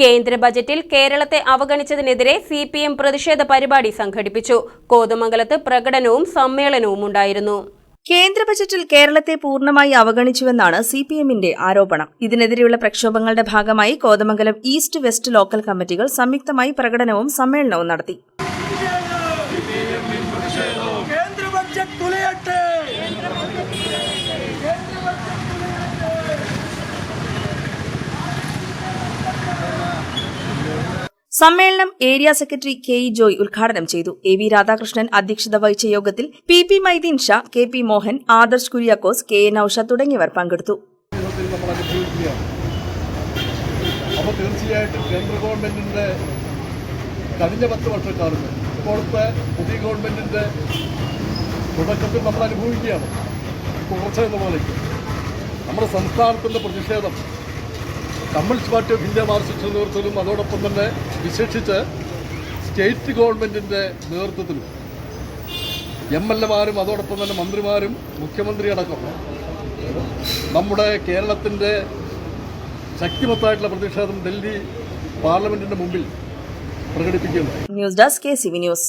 കേന്ദ്ര ബജറ്റിൽ കേരളത്തെ അവഗണിച്ചതിനെതിരെ സി പി എം പ്രതിഷേധ പരിപാടി സംഘടിപ്പിച്ചു. കോതമംഗലത്ത് പ്രകടനവും സമ്മേളനവും ഉണ്ടായിരുന്നു. കേന്ദ്ര ബജറ്റിൽ കേരളത്തെ പൂർണമായി അവഗണിച്ചുവെന്നാണ് സി പി എമ്മിന്റെ ആരോപണം. ഇതിനെതിരെയുള്ള പ്രക്ഷോഭങ്ങളുടെ ഭാഗമായി കോതമംഗലം ഈസ്റ്റ് വെസ്റ്റ് ലോക്കൽ കമ്മിറ്റികൾ സംയുക്തമായി പ്രകടനവും സമ്മേളനവും നടത്തി. കേന്ദ്ര ബജറ്റ് തുലയട്ടെ. സമ്മേളനം area secretary K E Joy ഉദ്ഘാടനം ചെയ്തു. എ വി രാധാകൃഷ്ണൻ അധ്യക്ഷത വഹിച്ച യോഗത്തിൽ P P Maideen Shah K P Mohan Adarsh Kuriakose K A Nousha തുടങ്ങിയവർ പങ്കെടുത്തു. അപ്പോൾ തീർച്ചയായിട്ടും കേന്ദ്ര ഗവൺമെന്റിന്റെ കഴിഞ്ഞ പത്ത് വർഷക്കാലത്ത് ഇപ്പോഴത്തെ പുതിയ ഗവൺമെന്റിന്റെ തുടക്കത്തിൽ നമ്മൾ അനുഭവിക്കുകയാണ്. തുടർച്ച എന്ന പോലെ. നമ്മുടെ സംസ്ഥാനത്തിന്റെ പ്രതിഷേധം Communist Party of India Marxist നേതൃത്വത്തിലും അതോടൊപ്പം തന്നെ വിശേഷിച്ച് സ്റ്റേറ്റ് ഗവൺമെന്റിന്റെ നേതൃത്വത്തിലും എം എൽ എമാരും അതോടൊപ്പം തന്നെ മന്ത്രിമാരും മുഖ്യമന്ത്രി അടക്കം നമ്മുടെ കേരളത്തിന്റെ ശക്തിമത്തായിട്ടുള്ള പ്രതിഷേധം ഡൽഹി പാർലമെന്റിന്റെ മുമ്പിൽ പ്രകടിപ്പിക്കുന്നു news desk K C V news.